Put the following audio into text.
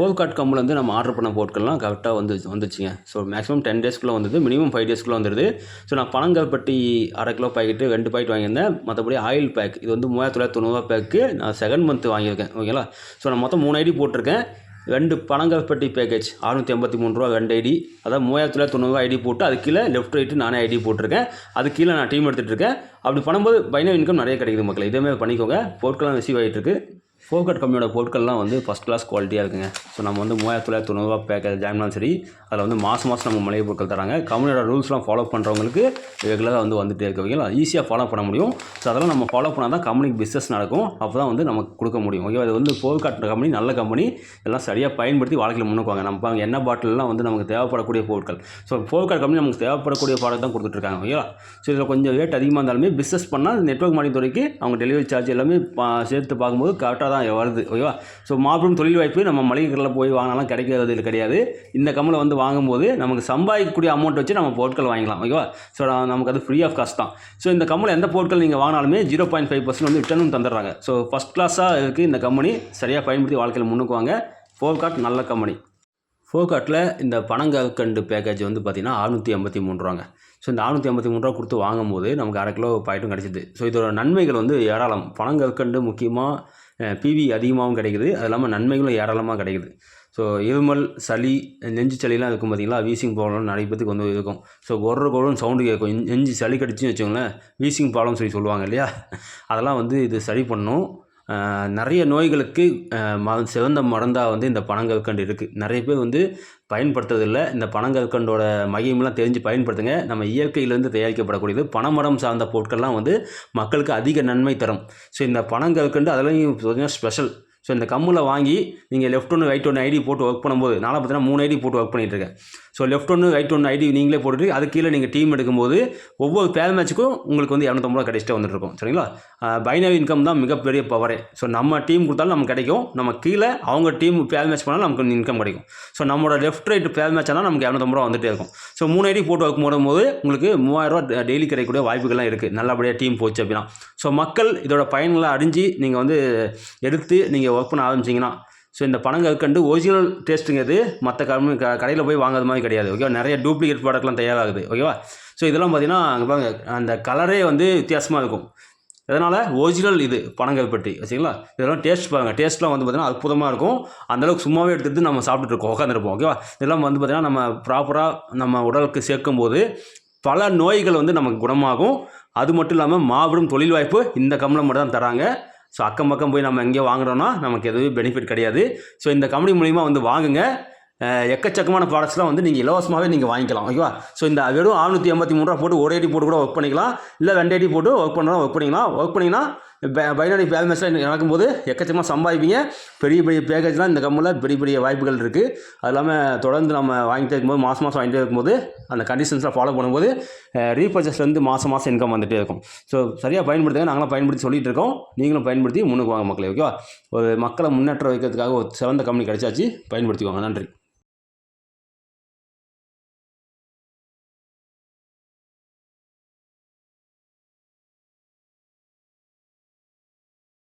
Flipkart card கம்பில் வந்து நம்ம order பண்ண பொருட்கள்லாம் கரெக்டாக வந்து வந்துச்சுங்க. ஸோ மேக்ஸிமம் டென் டேஸ்க்குள்ளே வந்தது மினிமம் ஃபைவ் டேஸ்க்குள்ளே வந்துடுது ஸோ நான் பனங்கல்பட்டி அரை கிலோ பாக்கெட்டு ரெண்டு பாக்கெட் வாங்கியிருந்தேன். மற்றபடி ஆயில் பேக் இது வந்து மூவாயிரத்தி தொள்ளாயிரத்தி தொண்ணூறுவா பேக்கு நான் செகண்ட் மந்த் வாங்கியிருக்கேன் ஓகேங்களா ஸோ நான் மொத்தம் மூணு ஐடி போட்டிருக்கேன். ரெண்டு பனங்கல்பட்டி பேக்கேஜ் அறுநூற்றி எண்பத்தி மூணு ரூபா ரெண்டு ஐடி அதாவது மூவாயிரத்தி தொள்ளாயிரத்தி தொண்ணூறுவா ஐடி போட்டு அது கீழே லெஃப்ட் ரைட்டு நானே ஐடி போட்டிருக்கேன். அது கீழே நான் டீம் எடுத்துகிட்டு இருக்கேன். அப்படி பண்ணும்போது பைனோ இன்கம் நிறைய கிடைக்குது மக்கள். இதேமாதிரி பண்ணிக்கோங்க. பொருட்கள்லாம் ரிசீவ் ஆகிட்டு இருக்கு. ஃபோக்கட் கம்பெனியோட பொருட்கள்லாம் வந்து ஃபஸ்ட் கிளாஸ் குவாலிட்டியாக இருக்குங்க. ஸோ நம்ம வந்து மூவாயிரத்தி தொள்ளாயிரத்தி தொண்ணூறுவா பேக்கேஜ் ஜாயினாலும் சரி அதில் வந்து மாதம் மாதம் நம்ம மளிகை பொருட்கள் தராங்க. கம்பெனியோட ரூல்ஸ்லாம் ஃபாலோ பண்ணுறவங்களுக்கு ரெகுலராக வந்து வந்துட்டே இருக்க ஓகேங்களா ஈஸியாக ஃபாலோ பண்ண முடியும். ஸோ அதெல்லாம் நம்ம ஃபாலோ பண்ணால் தான் கம்பெனிக்கு பிஸ்னஸ் நடக்கும். அப்போ தான் வந்து நமக்கு கொடுக்க முடியும் ஓகே அது வந்து ஃபோக்கட் கம்பெனி நல்ல கம்பெனி எல்லாம் சரியாக பயன்படுத்தி வாழ்க்கையில் முன்னுக்குவாங்க. நம்ம என்ன எண்ணெய் பாட்டில்லாம் வந்து நமக்கு தேவைப்படக்கூடிய பொருட்கள். ஸோ ஃபோர்காட் கம்பெனி நமக்கு தேவைப்படக்கூடிய ப்ராடக்ட் தான் கொடுத்துட்ருக்காங்க ஓகேவா ஸோ இதில் கொஞ்சம் ரேட் அதிகமாக இருந்தாலுமே பிஸ்னஸ் பண்ணால் நெட்ஒர்க் மார்க்கெட்டிங் துறைக்கு அவங்க டெலிவரி சார்ஜ் எல்லாமே சேர்த்து பார்க்கும்போது கரெக்டாக தான் வருது ஓகேவா? ஸோ மாபெரும் தொழில் வாய்ப்பு நம்ம மளிகை கடையில் போய் வாங்கினாலும் கிடைக்கிறது இல்லை கிடையாது. இந்த கம்மலை வந்து வாங்கும்போது நமக்கு சம்பாதிக்கக்கூடிய அமௌண்ட் வச்சு நம்ம பொருட்கள் வாங்கிக்கலாம் ஓகேவா? ஸோ நமக்கு அது ஃப்ரீ ஆஃப் காஸ்ட் தான். ஸோ இந்த கம்மலை எந்த பொருட்கள் நீங்கள் வாங்கினாலுமே ஜீரோ பாயிண்ட் ஃபைவ் பர்சன்ட் வந்து ரிட்டர்னும் தந்துடுறாங்க. ஸோ ஃபஸ்ட் கிளாஸாக இருக்குது இந்த கம்பெனி. சரியாக பயன்படுத்தி வாழ்க்கையில் முன்னுக்கு வாங்க. நல்ல கம்பெனி. ஃபோர்கார்ட்டில் இந்த பனங்கற்கண்டு பேக்கேஜ் வந்து பார்த்திங்கன்னா அறுநூற்றி எண்பத்தி மூணு ரூபாங்க. ஸோ இந்த அறுநூற்றி எண்பத்தி மூணு ரூபா கொடுத்து வாங்கும்போது நமக்கு அரை கிலோ பாயிட்டும் கிடச்சிது. ஸோ இதோட நன்மைகள் வந்து ஏராளம். பனங்கற்கண்டு முக்கியமாக பிவி அதிகமாகவும் கிடைக்குது. அது இல்லாமல் நன்மைகளும் ஏராளமாக கிடைக்குது. ஸோ இருமல் சளி நெஞ்சு சளிலாம் இருக்கும் பார்த்தீங்களா வீசிங் ப்ராப்ளம் நடைபெறத்துக்கு வந்து இருக்கும். ஸோ ஒரு குரலும் சவுண்டு கேட்கும். நெஞ்சு சளி கடிச்சுன்னு வச்சுக்கோங்களேன் வீசிங் ப்ராப்ளம் சொல்லி சொல்லுவாங்க இல்லையா? அதெல்லாம் வந்து இது சரி பண்ணும். நிறைய நோய்களுக்கு ஆஹ் ம சிறந்த மருந்தாக வந்து இந்த பனங்கற்கண்டு இருக்குது நிறைய பேர் வந்து பயன்படுத்துறதில்ல. இந்த பனங்கற்கண்டோட மகிமெல்லாம் தெரிஞ்சு பயன்படுத்துங்க. நம்ம இயற்கையிலேருந்து தயாரிக்கப்படக்கூடியது. பனைமரம் சார்ந்த பொருட்கள்லாம் வந்து மக்களுக்கு அதிக நன்மை தரும். ஸோ இந்த பனங்கற்கண்டு அதெல்லாம் பார்த்தீங்கன்னா ஸ்பெஷல் ஸோ இந்த கம்மில் வாங்கி நீங்கள் லெஃப்ட் ஒன்று ரைட் ஒன்று ஐடி போட்டு ஒர்க் பண்ணும்போது நானும் பார்த்தீங்கன்னா மூணு ஐடி போட்டு ஒர்க் பண்ணிட்டு இருக்கேன். ஸோ லெஃப்ட் ஒன்று ரைட் ஒன்று ஐடி நீங்களே போட்டுட்டு அது கீழே நீங்கள் டீம் எடுக்கும்போது ஒவ்வொரு பேர் மேட்ச்சுக்கும் உங்களுக்கு வந்து இரநூத்தம்பது ரூபா கிடைச்சிட்டே வந்துட்டு இருக்கும். சரிங்களா? பைனரி இன்கம் தான் மிகப்பெரிய பவரே ஸோ நம்ம டீம் கொடுத்தாலும் நமக்கு கிடைக்கும். நம்ம கீழே அவங்க டீம் பேர் மேட்ச் பண்ணாலும் நமக்கு இன்கம் கிடைக்கும். ஸோ நம்மளோட லெஃப்ட் ரைட் பேர் மேட்ச் ஆனால் நமக்கு இரநூத்தம்பது ரூபா வந்துட்டே இருக்கும். ஸோ மூணு ஐடி போட்டு ஒர்க் பண்ணும்போது உங்களுக்கு மூவாயிரரூவா டெய்லி கிடைக்கக்கூடிய வாய்ப்புகள்லாம் இருக்குது நல்லபடியாக டீம் போச்சு அப்படின்னா. ஸோ மக்கள் இதோட பயன்களை அறிஞ்சு நீங்கள் வந்து எடுத்து நீங்கள் ஒர்க் பண்ண ஆரம்பிச்சிங்கன்னா ஸோ இந்த பனங்கற்கண்டு ஒரிஜினல் டேஸ்ட்டுங்கிறது மற்ற கம்பெனி க கடையில் போய் வாங்குறது மாதிரி கிடையாது ஓகேவா நிறைய டூப்ளிகேட் ப்ராடக்ட்லாம் தயாராகுது ஓகேவா ஸோ இதெல்லாம் பார்த்தீங்கன்னா அங்கே பாருங்க அந்த கலரே வந்து வித்தியாசமாக இருக்கும். அதனால் ஒரிஜினல் இது பணங்கள் பற்றி சரிங்களா? இதெல்லாம் டேஸ்ட் பாருங்கள் டேஸ்ட்லாம் வந்து பார்த்திங்கன்னா அற்புதமாக இருக்கும். அந்தளவுக்கு சும்மாவே எடுத்துட்டு நம்ம சாப்பிட்டுட்டு இருக்கோம் உட்காந்துருப்போம் ஓகேவா இதெல்லாம் வந்து பார்த்திங்கன்னா நம்ம ப்ராப்பராக நம்ம உடலுக்கு சேர்க்கும்போது பல நோய்கள் வந்து நமக்கு குணமாகும். அது மட்டும் இல்லாமல் மாபெரும் தொழில் வாய்ப்பு இந்த கம்பெனி மட்டும் தான் தராங்க. ஸோ அக்கம் பக்கம் போய் நம்ம எங்கேயோ வாங்குறோன்னா நமக்கு எதுவும் பெனிஃபிட் கிடையாது. ஸோ இந்த கம்பெனி மூலிமா வந்து வாங்குங்க. எக்கச்சக்கமான ப்ராடக்ட்ஸ்லாம் வந்து நீங்கள் இலவசமாகவே நீங்கள் வாங்கிக்கலாம். ஓகேவா? ஸோ இந்த வெறும் 683 எண்பத்தி மூணு ரூபா போட்டு ஒரு ஐடி போட்டு கூட ஒர்க் பண்ணிக்கலாம். இல்லை ரெண்டு ஐடி போட்டு ஒர்க் பண்ணுறோம் ஒர்க் பண்ணிக்கலாம். ஒர்க் பண்ணிங்கன்னா பைனாரி பேலன்ஸ்லாம் நடக்கும்போது எக்கச்சக்கமாக சம்பாதிப்பீங்க. பெரிய பெரிய பேக்கேஜ்லாம் இந்த கம்பெனியில் பெரிய பெரிய வாய்ப்புகள் இருக்குது அது இல்லாமல் தொடர்ந்து நம்ம வாங்கிட்டே இருக்கும்போது மாதம் மாதம் வாங்கிட்டே இருக்கும்போது அந்த கண்டிஷன்ஸ்லாம் ஃபாலோ பண்ணும்போது ரீபர்ச்சஸ்லேருந்து மாதம் மாதம் இன்கம் வந்துகிட்டே இருக்கும். ஸோ சரியாக பயன்படுத்துங்க. நாங்களாம் பயன்படுத்தி சொல்லிட்டு இருக்கோம். நீங்களும் பயன்படுத்தி முன்னுக்கு வாங்க மக்களே ஓகேவா ஒரு மக்களை முன்னேற்ற வைக்கிறதுக்காக ஒரு சிறந்த கம்பெனி கிடைச்சாச்சு. பயன்படுத்திக்கோங்க. நன்றி.